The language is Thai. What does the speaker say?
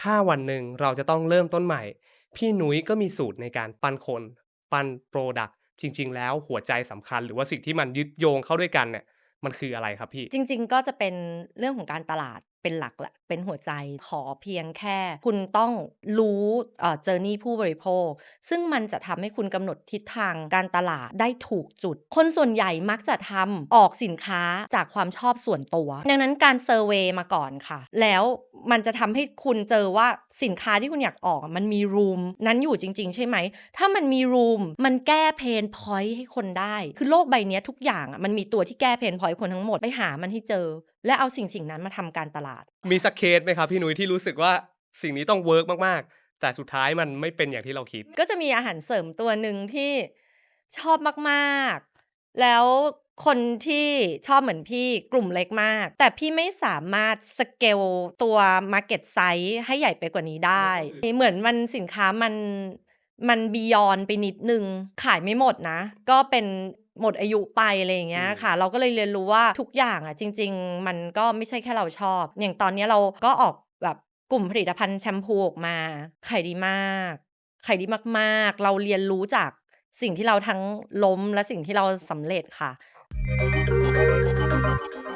ถ้าวันหนึ่งเราจะต้องเริ่มต้นใหม่ พี่หนุ้ยก็มีสูตรในการปั้นคน ปั้นโปรดักจริง ๆ แล้วหัวใจสำคัญ หรือว่าสิ่งที่มันยึดโยงเข้าด้วยกันเนี่ยมันคืออะไรครับพี่?จริง ๆ ก็จะเป็นเรื่องของการตลาดเป็นหลักแหละเป็นหัวใจขอเพียงแค่ คุณต้องรู้เอ่อ journey ผู้บริโภค ซึ่งมันจะทำให้คุณกำหนดทิศทางการตลาดได้ถูกจุด คนส่วนใหญ่มักจะทำออกสินค้าจากความชอบส่วนตัว ดังนั้นการเซอร์เวย์มาก่อนค่ะ แล้ว มันจะทำให้คุณเจอว่าสินค้าที่คุณอยากออกอะมันมี room นั้นอยู่จริง ๆ ใช่ไหม ถ้ามันมี room มันแก้ pain point ให้คนได้ คือโลกใบเนี้ยทุกอย่างอะมันมีตัวที่แก้ pain point คนทั้งหมดไปหามันให้เจอ และเอาสิ่งๆนั้นมาทำการตลาด มีสักเคสไหมครับพี่นุ้ยที่รู้สึกว่าสิ่งนี้ต้องเวิร์กมากๆ แต่สุดท้ายมันไม่เป็นอย่างที่เราคิด?ก็จะมีอาหารเสริมตัวหนึ่งที่ชอบมากๆ แล้ว คนที่ชอบเหมือนพี่กลุ่มเล็กมาก แต่พี่ไม่สามารถสเกลตัว market size ให้ใหญ่ไปกว่านี้ได้ เหมือนมันสินค้ามันมัน beyond ไปนิดหนึ่งขายไม่หมดนะ ก็เป็นหมดอายุไปอะไรอย่างเงี้ยค่ะ เราก็เลยเรียนรู้ว่าทุกอย่างอะจริง ๆ มันก็ไม่ใช่แค่เราชอบ อย่างตอนเนี้ยเราก็ออกแบบกลุ่มผลิตภัณฑ์แชมพูออกมาขายดีมากขายดีมากๆ เราเรียนรู้จากสิ่งที่เราทั้งล้มและสิ่งที่เราสำเร็จค่ะ Thank you.